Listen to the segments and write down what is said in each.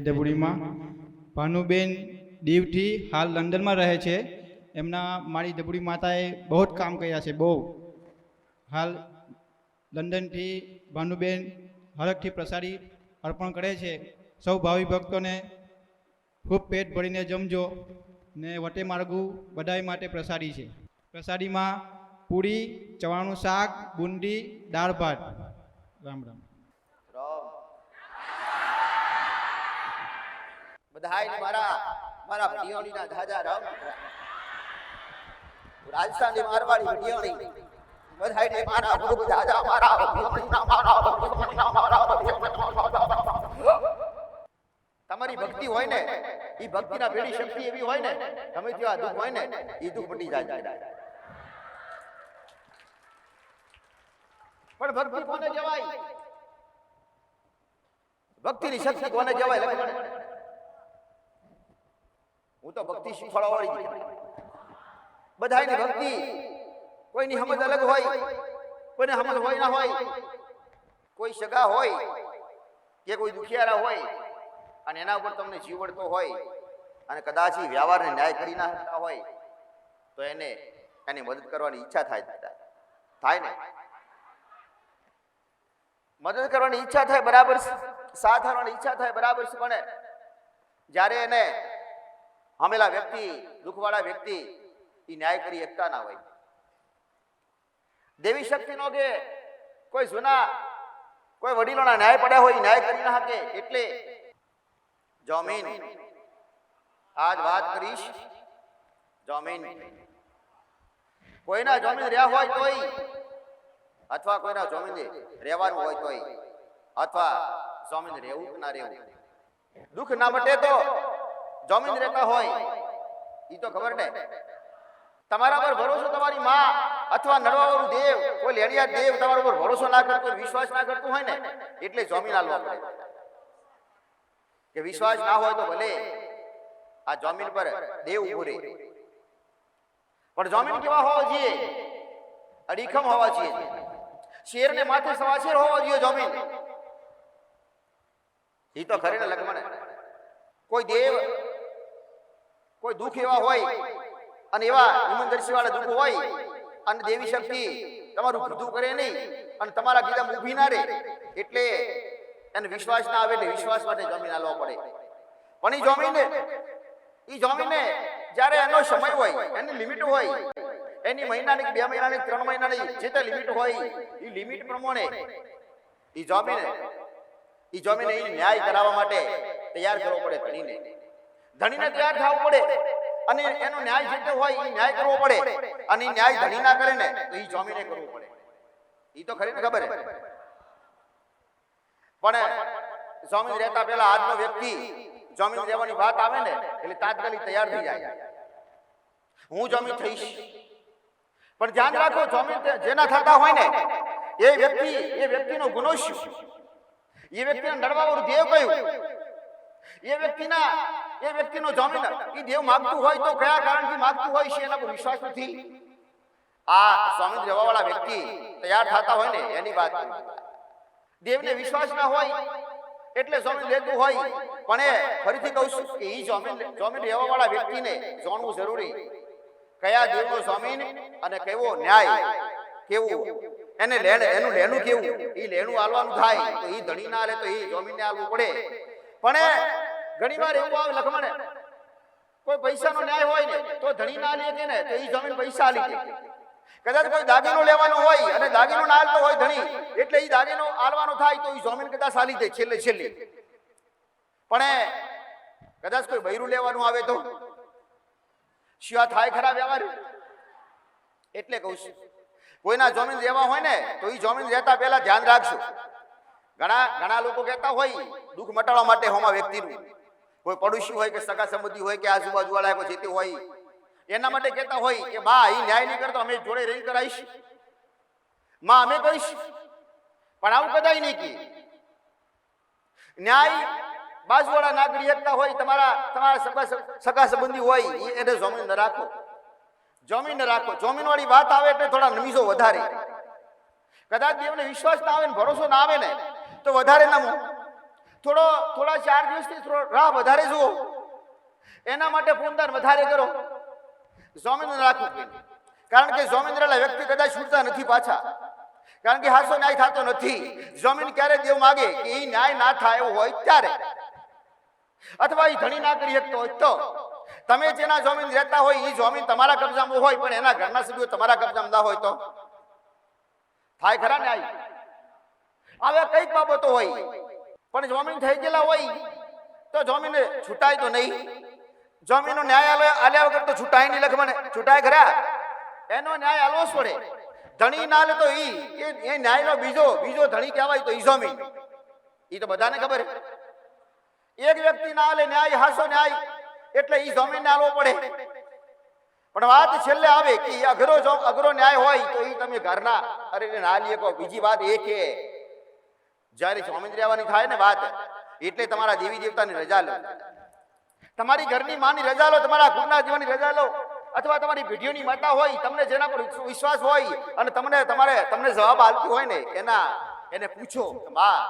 ડબુડીમાં ભાનુબેન દીવથી હાલ લંડનમાં રહે છે. એમના મારી ડબુડી માતાએ બહુ જ કામ કર્યા છે, બહુ. હાલ લંડનથી ભાનુબેન હરખથી પ્રસારી અર્પણ કરે છે. સૌ ભાવિ ભક્તોને ખૂબ પેટ ભરીને જમજો ને વટે માર્ગું બધાય માટે પ્રસાદી છે. પ્રસાદીમાં પૂરી, ચવાણું શાક, બુંદી, દાળ ભાત. રામ રામ. બધાય મારા મારા ભડિયોણીના ધાજા રામ રાજસ્થાનની મારવાડી ભડિયોણી બધાયને મારા ગુરુ ધાજા, મારા ભડિયોણીના મારા ભડિયોણીના મારા તમારી ભક્તિ હોય ને એ ભક્તિના ભેડી શક્તિ એવી હોય ને તમે જેવા દુઃખ હોય ને એ દુઃખ મટી જાય. પણ ભક્તિ કોને કહેવાય ભક્તિની શક્તિ કોને લખમણ હું તો ભક્તિ શીખવાડવા વાળી બધાની ભક્તિ કોઈની સમજ અલગ હોય કોઈને સમજ હોય ના હોય કોઈ સગા હોય કે કોઈ દુખિયારા હોય અને એના ઉપર તમને જીવડતો હોય અને કદાચ એ વ્યવહારને ન્યાય કરી ના હોય તો એને એની મદદ કરવાની ઈચ્છા થાય થાય ને મદદ કરવાની ઈચ્છા થાય બરાબર. સાથ આવવાની ઈચ્છા થાય બરાબર છે પણ જ્યારે એને હમેલા વ્યક્તિ, દુઃખવાળા વ્યક્તિ એ ન્યાય કરી એકતા ના હોય. દેવી શક્તિનો કે કોઈ જૂના, કોઈ વડીલોના ન્યાય પડ્યા હોય ન્યાય કરી ના શકે, એટલે જમીન આજ વાત કરીશ જમીન કોઈના જમીન રહ્યા હોય તોય, અથવા કોઈના જમીન રહેવાનું હોય તોય, અથવા જમીન રહેવું ના રહેવું. દુઃખ ના મટે તો જમીન રહેતા હોય એ તો ખબર ને? તમારા પર ભરોસો તમારી માં અથવા નડવાવાળું દેવ, કોઈ લેડિયા દેવ તમારા પર ભરોસો ના કરતો વિશ્વાસ ના કરતું હોય ને, એટલે જમીન આલવા પડે. કે વિશ્વાસ ના હોય તો ભલે, આ જમીન પર દેવ ઊભો રહે. પણ જમીન કેવા હોવા જોઈએ? અડીખમ હોવા જોઈએ. શેર ને માથે સવા શેર હોવા જોઈએ જમીન. એ તો ખરે ને લખમણ. કોઈ દેવ કોઈ દુઃખ એવા હોય અને એવા હિમંદર્શી વાળા દુઃખ હોય અને દેવી શક્તિ તમારું બધું કરે નહીં અને તમારા કીધા ઊભી ના રહે એટલે એને વિશ્વાસ ના આવે એટલે વિશ્વાસ માટે જમીન આલવા પડે. પણ એ જમીન એ જમીને જ્યારે એનો સમય હોય એની લિમિટ હોય એની મહિનાની બે મહિનાની ત્રણ મહિનાની જે તે લિમિટ હોય એ લિમિટ પ્રમાણે એ જમીન એ જમીને એ ન્યાય કરાવવા માટે તૈયાર કરવો પડે ધણીને. ધણીને તૈયાર થવું પડે. અને એનો ન્યાય જેટલો હોય એ ન્યાય કરવો પડે. અને ન્યાય ધણી ના કરે ને, તો એ જમીને કરવું પડે. એ તો ખરી ને ખબર પણ જમીન રહેતા પહેલા આજનો વ્યક્તિ જમીન રહેવાની વાત આવે ને, એટલે તાત્કાલિક તૈયાર થઈ જાય. હું જમીન થઈશ. પણ ધ્યાન રાખો જમીન જેના થતા હોય ને, એ વ્યક્તિ, એ વ્યક્તિનો ગુનો શું? એ વ્યક્તિને નડવા વાળું ધ્યેય કયું? એ વ્યક્તિના, એ વ્યક્તિનો જમીન, એ દેવ માગતું હોય તો કયા કારણથી માગતું હોય છે એના વિશ્વાસ નથી. આ સ્વામી રહેવાવાળા વ્યક્તિ તૈયાર થતા હોય ને, એની વાત દેવને વિશ્વાસ ના હોય, એટલે જમીન લેતું હોય, પણ એ ફરીથી કહું છું કે એ જમીન જમીન રહેવાવાળા વ્યક્તિને જાણવું જરૂરી. કયા દેવનો જમીન અને કેવો ન્યાય, કેવું? એને લેણ, એનું લેણું કેવું? એ લેણું આલવાનું થાય તો એ ધણી ના લે તો એ જમીનને આલવું પડે. પણ એ ઘણીવાર એવું આવે લખમણે કોઈ પૈસાનો ન્યાય હોય ને, તો ધણી ના લે ને તો એ જમીન પૈસા લીધે કદાચ કોઈ દાગીનો લેવાનો હોય અને દાગીનો ના આલતો હોય ધણી, એટલે એ દાગીનો આલવાનો થાય તો એ જમીન કદાચ આલી દે, છેલ્લે છેલ્લે. પણ કદાચ કોઈ બૈરું લેવાનું આવે તો? શિવા થાય ખરા વ્યવહાર? એટલે કહું છું. કોઈના જમીન લેવા હોય ને, તો એ જમીન લેતા પહેલા ધ્યાન રાખજો. ઘણા ઘણા લોકો કહેતા હોય, દુઃખ મટાડવા માટે હોમાં વ્યક્તિનું. કોઈ પડોશી હોય કે સગા સંબંધી હોય કે આજુબાજુ વાળા કોઈ જેતે હોય. એના માટે કહેતા હોય કે બા એ ન્યાય નહીં કરતો અમે જોડે રહી કરાવીશ. માં અમે કહીશ. પણ આવું કદાય નહીં કે. ન્યાય બાજુવાળા ના એકતા હોય તમારા તમારા સગા સંબંધી હોય એને જમીન ન રાખો. જમીન ન રાખો. જમીન વાળી વાત આવે એટલે થોડા નમીસો વધારે. કદાચ દેવને વિશ્વાસ ના આવે ને ભરોસો ના આવે ને તો વધારે નમો થોડો, થોડા ચાર દિવસથી થોડો રાહ વધારે જુઓ. એના માટે ફોનદાર વધારે કરો. જોમિંદ્ર રાખવું કારણ કે જોમિંદ્રલા વ્યક્તિ કદાચ છૂટતા નથી પાછા. કારણ કે હાસો ન્યાય થતો નથી. જમીન ક્યારે દેવ માગે કે એ ન્યાય ના થાય એવો હોય ત્યારે. અથવા એ ધણી ના કરી શકતો હોય તો. તમે જેના જમીન રહેતા હોય એ જમીન તમારા કબજામાં હોય, પણ એના ઘરના સભ્યો તમારા કબજામાં ના હોય તો. થાય ખરા ન્યાય? હવે કંઈક બાબતો હોય. પણ જમીન થઈ ગયેલા હોય તો જમીન છૂટાય તો નહીં. જમીનનો ન્યાય આલ્યા વગર તો છૂટાય નહીં લખમણે છૂટાય ખરા. એનો ન્યાય આલવો જ પડે. ધણી ના લે તો ઈ, એ એ ન્યાયનો બીજો બીજો ધણી કહેવાય તો ઈ જમીન. ઈ તો બધાને ખબર. એક વ્યક્તિ ના લે ન્યાય, હાસો ન્યાય, એટલે ઈ જમીન ને આલવો પડે. પણ વાત છેલ્લે આવે કે અઘરો અઘરો ન્યાય હોય તો ઈ તમે ઘરના, અરે ના લે કહો. બીજી વાત એ કે જ્યારે સ્વામિન્દ્રી રહેવાની થાય ને વાત, એટલે તમારા દેવી દેવતાની રજા લો. તમારી ઘરની માની રજા લો, તમારા ગુરના જીવનની રજા લો. અથવા તમારી પેઢીઓની માતા હોય, તમને જેના પર વિશ્વાસ હોય, અને તમને તમારે તમને જવાબ આપતી હોય ને, એના એને પૂછો બા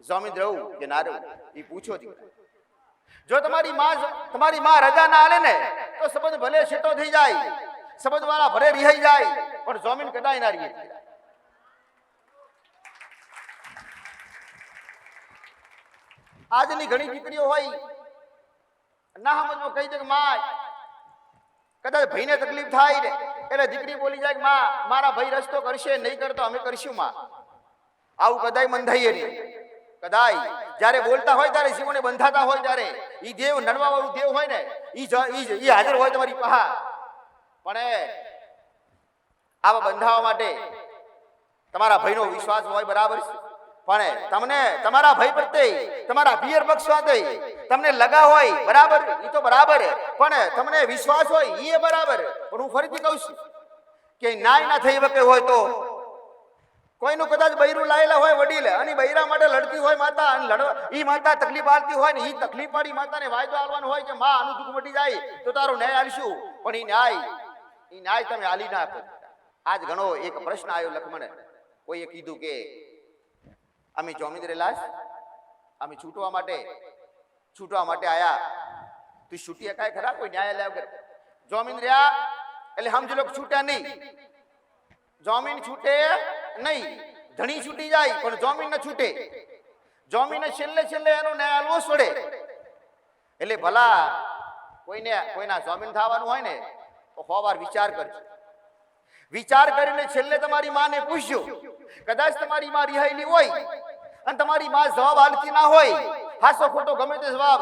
જમીન રહું કે ના રહું એ પૂછો જો. તમારી માં તમારી માં રજા ના આલે ને, તો સંબંધ ભલે છેટો થઈ જાય. સંબંધ વાળા ભલે રિહાઈ જાય, પણ જમીન કદાય ના રહી આજની ઘણી દીકરીઓ હોય, ના સમજમાં કહી દે કે માં કદાચ ભાઈને તકલીફ થાય ને, એટલે દીકરી બોલી જાય કે, માં, મારા ભાઈ રસ્તો કરશે, નહીં કરતો, અમે કરશું, માં. આવું કદાય બંધાઈએ નહીં. કદાય. જ્યારે બોલતા હોય ત્યારે જીવોને બંધાતા હોય ત્યારે. એ દેવ નડવા વાળું દેવ હોય ને એ હાજર હોય તમારી પહા પણ એ, આવા બંધાવા માટે તમારા ભાઈનો વિશ્વાસ હોય બરાબર છે. પણ તમને તમારા ભાઈ પ્રત્યે, તમારા પિયર પક્ષ સાથે તમને લગા હોય, બરાબર? એ તો બરાબર. પણ તમને વિશ્વાસ હોય એ બરાબર. પણ હું ફરીથી કહું છું કે નાય ના થઈ વકે હોય તો કોઈનું કદાચ બૈરું લાયેલા હોય વડીલ, અને બૈરા માટે લડતી હોય માતા, અને લડવા એ માતા તકલીફ આલતી હોય ને એ તકલીફ વાળી માતાને વાયદો આલવાનો હોય કે માં આનું દુઃખ મટી જાય, તો તારો ન્યાય આલશું. પણ એ ન્યાય એ ન્યાય તમે આલી ના આજ ઘણો એક પ્રશ્ન આવ્યો લખમણે. કોઈએ કીધું કે અમે ચોમીદરે લાશ અમે છૂટવા માટે છૂટવા માટે આયા. તું છૂટી શકાય ખરા? કોઈ ન્યાયાલય લ્યા વગર. જોમીન રહ્યા એટલે સમજી લો છૂટે નહીં. જોમીન છૂટે નહીં. ધણી છૂટી જાય પણ જોમીન ન છૂટે. જોમીન છેલ્લે છેલ્લે એનો ન્યાય આલવો પડે. એટલે ભલા કોઈને કોઈના જોમીન થવાનું હોય ને તો હોવાર વિચાર કરજો. વિચાર કરીને છેલ્લે તમારી માને પૂછ્યો કદાચ તમારી માં રિહાયેલી હોય અને તમારી માં જવાબ હાલતી ના હોય, હાસો ખોટો ગમે તે જવાબ,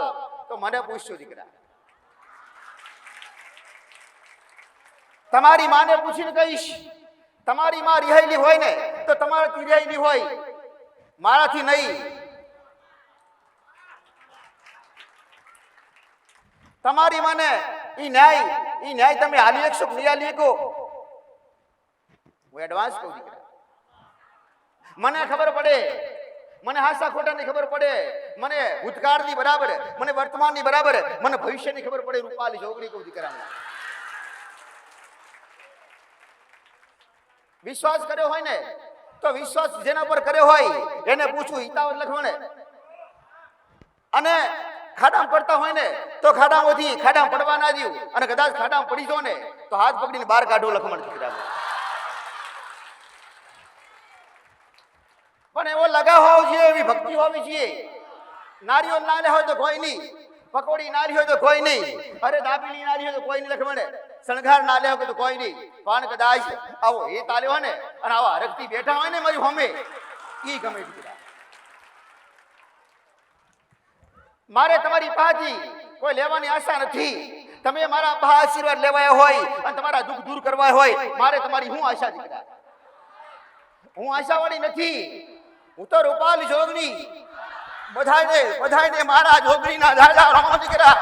તો મને પૂછજો દીકરા. તમારી માને પૂછીને કહીશ, તમારી માં રિહાયેલી હોય ને, તો તમારાથી રિહાયેલી હોય. મારાથી નહીં. તમારી મને ઈ ન્યાય ઈ ન્યાય તમે હાલી એકશો કે નહીં હાલી શકો? હું એડવાન્સ કહું દીકરા. મને ખબર પડે. મને હાસા ખોટાની ખબર પડે. મને ભૂતકાળની બરાબર. મને વર્તમાનની બરાબર. મને ભવિષ્યની ખબર પડે. રૂપાલી છોકરી કહું દીકરાને વિશ્વાસ કર્યો હોય ને, તો વિશ્વાસ જેના પર કર્યો હોય, એને પૂછું હિતાવત લખવાને. અને ખાડામાં પડતા હોય ને, તો ખાડામાંથી ખાડામાં પડવા ના દઉં. અને કદાચ ખાડામાં પડી જો ને, તો હાથ પકડીને બહાર કાઢો લખમણ દીકરા પણ એવો લગાવ હોવો જોઈએ, એવી ભક્તિ હોવી જોઈએ. નારીઓ ના હોય તો કોઈ નહીં. પકોડી નારી હોય તો કોઈ નહીં. અરે દાબીલી નારી હોય તો કોઈ નહીં લખમણે શણગાર ના લે તો કોઈ નહીં. પણ કદાચ આવો એ તાલ્યો ને, અને આવા હરખથી બેઠા હોય ને મારી હોમે એ ગમે મારે તમારી પાસેથી કોઈ લેવાની આશા નથી. તમે મારા પા આશીર્વાદ લેવાયા હોય, અને તમારા દુઃખ દૂર કરવા હોય, મારે તમારી હું આશા દીકરા હું આશાવાળી નથી. હું તો રૂપાલ જોગણી બધાને બધાને મારા જોગણીના દાદા રામ દીકરા.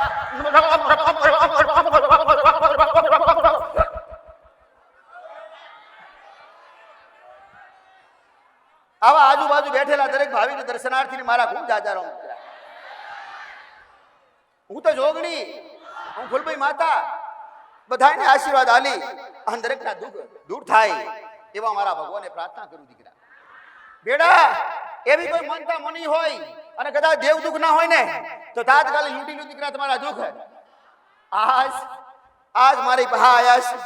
આવા આજુબાજુ બેઠેલા દરેક ભાવિક દર્શનાર્થીને મારા ખૂબ દાદા રામ હું તો જોગણી હું ફૂલભાઈ માતા. બધાને આશીર્વાદ આલી અને દરેકના દુઃખ દૂર થાય એવા મારા ભગવાને પ્રાર્થના કરું દીકરા. બેડા, એવી કોઈ મનતા મની હોય અને કદાચ દેવ દુઃખ ના હોય ને, તો તાત્કાલિક લૂંટી લૂંટી દીકરા તમારા દુઃખ. આજ આજ મારી પહા આયા છે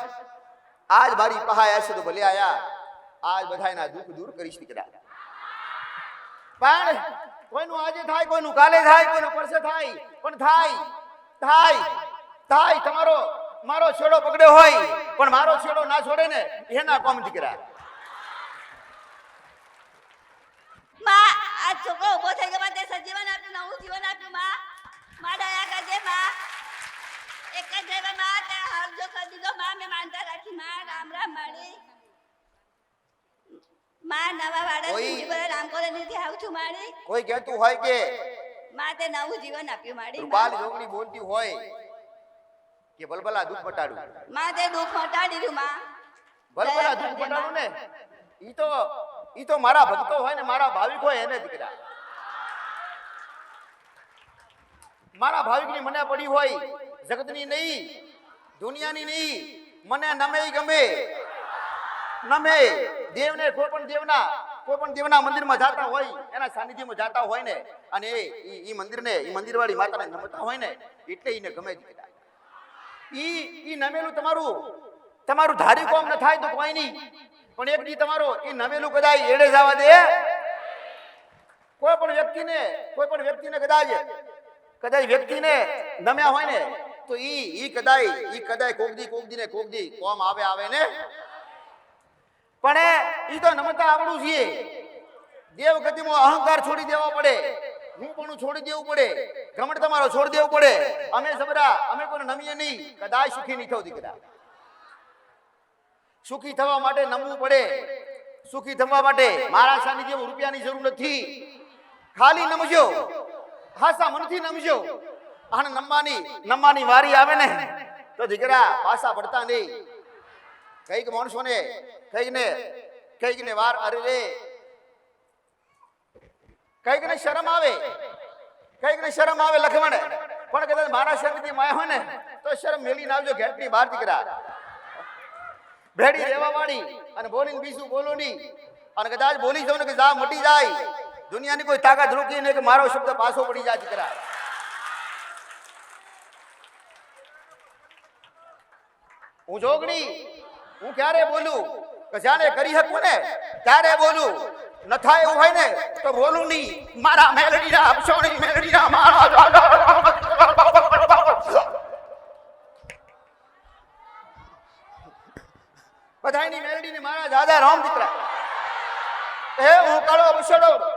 આજ મારી પહા આયા છે તો ભલે આયા, આજ બધાયના દુઃખ દૂર કરીશ દીકરા પણ કોઈનું આજે થાય, કોઈનું કાલે થાય, કોઈનું પરસે થાય, પણ થાય થાય થાય, તમારો, મારો છેડો પકડ્યો હોય, પણ મારો છેડો ના છોડે ને, એના કોમ દીકરા માં આ છોકરો ઊભો થઈ ગયો માં તે આપ્યું નવું જીવન આપ્યું માં માં દયા કરજે માં એક જ દેવા માં તે હરજો કરી દીધો માં મેં માનતા રાખી માં રામ રામ માળી માં નવા વાળા જીવન રામ કોરે નીતિ આવું છું માળી કોઈ કહેતું હોય કે? માં તે નવું જીવન આપ્યું માળી રૂપાલ જોગણી બોલતી હોય કે ભલભલા દુઃખ મટાડું માં તે દુઃખ મટાડી દીધું માં. ભલભલા દુઃખ મટાડું ને? ઈ તો ઈ તો મારા ભક્તો હોય ને મારા ભાવિક હોય એને દીકરા. મારા ભાવિકની મને પડી હોય, જગતની નહીં, દુનિયાની નહીં, મને નમે ગમે. નમે. દેવને કોઈ પણ દેવના, કોઈ પણ દેવના મંદિરમાં જાતા હોય, એના સાનિધ્યમાં જાતા હોય ને, અને એ એ મંદિરને એ મંદિરવાળી માતાને નમતા હોય ને, એટલે એને ગમે ઈ ઈ નમેલું તમારું તમારું ધારી કોમ ન થાય તો કોઈ નહીં. પણ એક દી તમારો એ નમેલું કદાચ એડે જવા દે. કોઈ પણ વ્યક્તિને, કોઈ પણ વ્યક્તિને કદાચ કદાચ વ્યક્તિને નમ્યા હોય ને, તો ઈ ઈ કદાય ઈ કદાય કોગદી કોગદી ને કોગદી, કોમ આવે આવે ને. પણ ઈ તો નમતા આવડું છે. દેવ ગતિમાં અહંકાર છોડી દેવો પડે. હું પણ છોડી દેવું પડે. ગમણ તમારો છોડી દેવું પડે. અમે સબરા, અમે કોઈ નમીએ નહીં. કદાચ સુખી નહીં થવું દીકરા. સુખી થવા માટે નમવું પડે. સુખી થવા માટે મારા સાનિધ્ય રૂપિયાની જરૂર નથી. ખાલી નમજો. હાસા મનથી નમજો. અને નમવાની નમવાની વારી આવે ને, તો દીકરા પાસા પડતા નહીં. કંઈક માણસોને કંઈક ને કંઈક ને વાર અરે રે. કંઈક ને શરમ આવે કંઈક ને શરમ આવે લખવાને પણ કદાચ મારા શરમથી માયા હોય ને, તો શરમ મેલી નાવજો ઘેટની બહાર દીકરા. ભેડી રહેવા વાળી અને બોલીને બીજું બોલો નહીં. અને કદાચ બોલી જાવ ને કે જા, મટી જાય. દુનિયાની કોઈ તાકાત રોકી નહીં કે મારો શબ્દ પાછો પડી જાય દીકરા. હું જોગણી, હું ક્યારે બોલું કે જાણે કરી શકું ને, ત્યારે બોલું. ન થાય એવું હોય ને, તો બોલું નહીં. મારા મેલડીના અપસોણી મેલડીના મારા બધાયની મેલડીને મારા દાદા રામ દીકરા. એ હું કાળો અપસડો.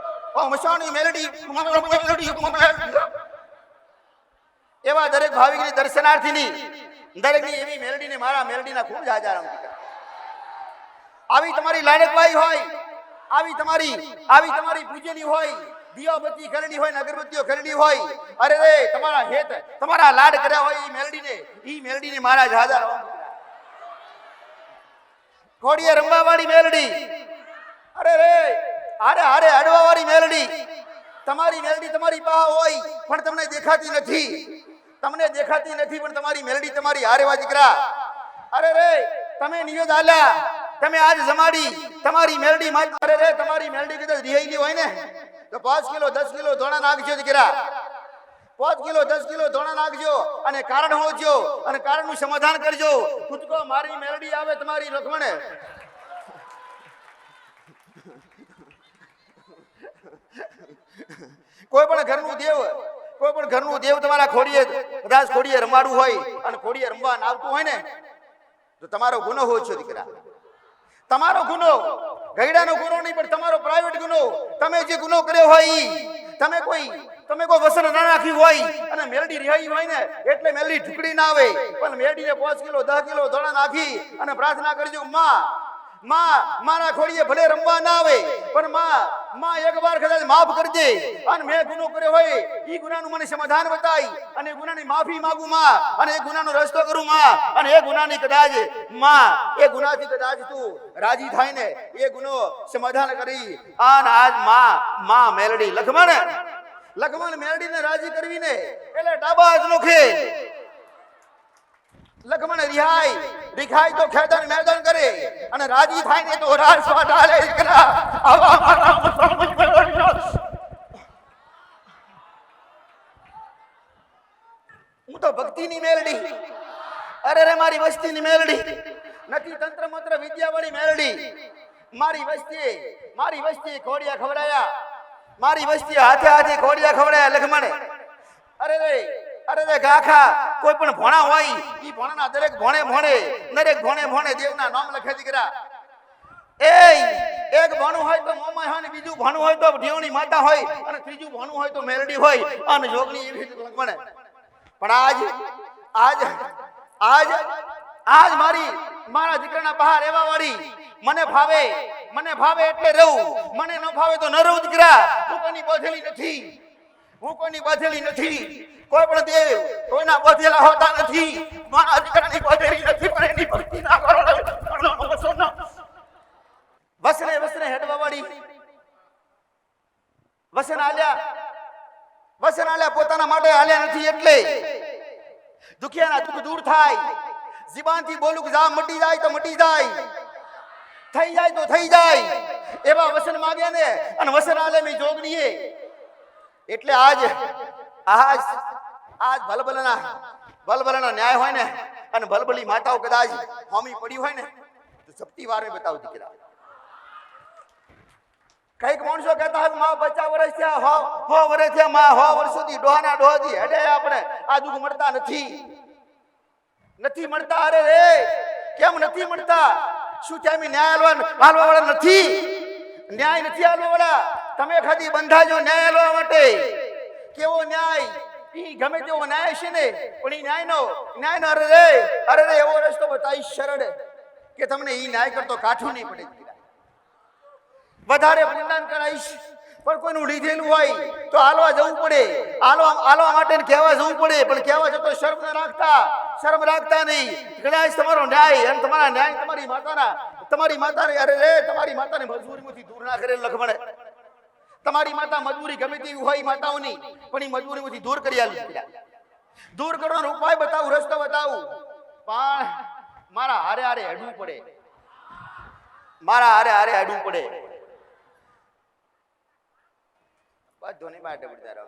એવા દરેક ભાવિકની દર્શનાર્થીની દરેકની એવી મેલડીને મારા મેલડીના ખૂબ જાજા રામ આવી તમારી લાડકવાઈ હોય, આવી તમારી આવી તમારી પૂજ્યની હોય દિયાબત્તી કરણી હોય અગરબત્તીઓ કરણી હોય, અરે રે, તમારા હેત, તમારા લાડ કર્યા હોય ઈ મેલડીને ઈ મેલડીને મારા જાજા ઘોડીએ રંબાવાળી મેલડી. અરે રે હારે હારે અડવાવાળી મેલડી. તમારી મેલડી તમારી પાસે હોય, પણ તમને દેખાતી નથી. તમને દેખાતી નથી, પણ તમારી મેલડી તમારી હારે વા દીકરા અરે રે, તમે નિયોજ આલ્યા. તમે આજ જમાડી. તમારી મેલડી માં અરે રે, તમારી મેલડી કદાચ રિહાઈ હોય ને? તો પાંચ કિલો, દસ કિલો ધોણા નાખજો દીકરા પાંચ કિલો, દસ કિલો ધોણા નાખજો અને કારણ હોજો. અને કારણનું સમાધાન કરજો. કૂદકો મારી મેલડી આવે તમારી લખમણે. કોઈ પણ ઘરનું દેવ કોઈ પણ ઘરનું દેવ તમારા ખોડીએ કદાચ ખોડીએ રમાડવું હોય અને ખોડીએ રમવા આવતું હોય ને, તો તમારો ગુનો હોય છે દીકરા. તમારો ગુનો, ગયડાનો ગુનો નહીં, પણ તમારો પ્રાઇવેટ ગુનો. તમે જે ગુનો કર્યો હોય તમે કોઈ તમે કોઈ વસન ના નાખ્યું હોય અને મેલડી રિહાઈ હોય ને, એટલે મેલડી ઢુકડી ના આવે. પણ મેલડીને પાંચ કિલો, દસ કિલો ધોળા નાખી અને પ્રાર્થના કરજો, માં માં, મારા ખોડીએ ભલે રમવા ના આવે, પણ માં માં એક વાર કદાચ માફ કરજે. અને મેં ગુનો કર્યો હોય એ ગુનાનું મને સમાધાન બતાવી અને ગુનાની માફી માંગુ માં, અને એ ગુનાનો રસ્તો કરું માં. અને એ ગુનાની કદાચમાં, એ ગુનાથી કદાચ તું રાજી થાય ને, એ ગુનો સમાધાન કરી. આન આજમાં માં મેલડી લખમણ લખમણ મેલડીને રાજી કરવી ને, એટલે ડાબાજ નો ખેલ. લખમણ રિહાય રિખાય તો ખેતર મેદાન કરે. અને રાજી થાય ને તો રાજ વાટાલે દીકરા આવા મારા હું તો ભક્તિની મેલડી. અરે રે, મારી વસ્તીની મેલડી. નથી તંત્ર મંત્ર વિદ્યા વાળી મેલડી. મારી વસ્તી મારી વસ્તી ખોડિયા ખવડાયા. મારી વસ્તી હાથે હાથે ખોડિયા ખવડાયા લખમણે અરે રે અરે ગાખા, કોઈ પણ ભણા હોય, ઈ ભણાના દરેક ભણે ભણે, દરેક ભણે ભણે દેવના નામ લખે દીકરા. એ એક ભણું હોય તો મોમાય હોય ને બીજું ભણું હોય તો ઢીવણી માતા હોય, અને ત્રીજું ભણું હોય તો મેરડી હોય, અને જોગણી એવી રીતે લખમણે પણ આજ આજ આજ આજ મારી, મારા દીકરાના બહાર એવા વાળી મને ભાવે મને ભાવે એટલે રહું. મને ન ભાવે તો ન રહું દીકરા. હું કોની બોધેલી નથી. હું કોની બાંધેલી નથી. કોઈ પણ દેવ કોઈના બોધેલા હોતા નથી. મારા દીકરાની બોધેલી નથી, પણ એની ભક્તિ ના કરો. વસને વસને હેડવા વાળી. વસન આલ્યા. વસન આલ્યા પોતાના માટે આલ્યા નથી એટલે દુખિયાના દુઃખ દૂર થાય. જીબાનથી બોલું કે જા, મટી જાય તો મટી જાય. થઈ જાય તો થઈ જાય. એવા વસન માગ્યા ને અને વસન આલે મેં જોગણીએ એટલે આજ આજ આજ ભલભલના ભલભલનો ન્યાય હોય ને, અને ભલભલી માતાઓ કદાચ હોમી પડી હોય ને, તો સપ્તી વાર બતાવ દીકરા. કંઈક માણસો કહેતા હોય મા બચ્ચા વર્ષ થયા, હો હો વર્ષ થયા, માં હો વર્ષોથી ડોહાના ડોહાથી હેડે આપણે, આ દુઃખ મળતા નથી. નથી મળતા, અરે રે કેમ નથી મળતા? શું છે ન્યાય હાલવા હાલવા વાળા નથી? ન્યાય નથી હાલવા વાળા તમે ખાલી બંધાજો ન્યાય હાલવા માટે. કેવો ન્યાય? ઈ ગમે તેવો ન્યાય છે ને, પણ ઈ ન્યાય નો ન્યાય નો અરે રે અરે રે એવો રસ્તો બતાવીશ શરણે કે તમને ઈ ન્યાય કરતો કાઠું નહીં પડે. વધારે વરદાન કરાઈશ પણ કોઈનું લીધેલું હોય તો હાલવા જવું પડે. હાલવા હાલવા માટે કહેવા જવું પડે, પણ કહેવા જતો શરમ ન રાખતા, શરમ રાખતા નહીં. કદાચ તમારો ન્યાય, અને તમારા ન્યાય તમારી માતાના, તમારી માતાને, અરે રે, તમારી માતાને મજબૂરીમાંથી દૂર ના કરે લખમણે. તમારી માતા મજબૂરી ગમે તેવી હોય માતાઓની પણ એ મજબૂરીમાંથી દૂર કરી આલી દૂર કરવાનો ઉપાય બતાવું, રસ્તો બતાવું. પણ મારા હારે હારે હેડવું પડે. મારા હારે હારે હેડવું પડે. બધોની માટે પડતા રહો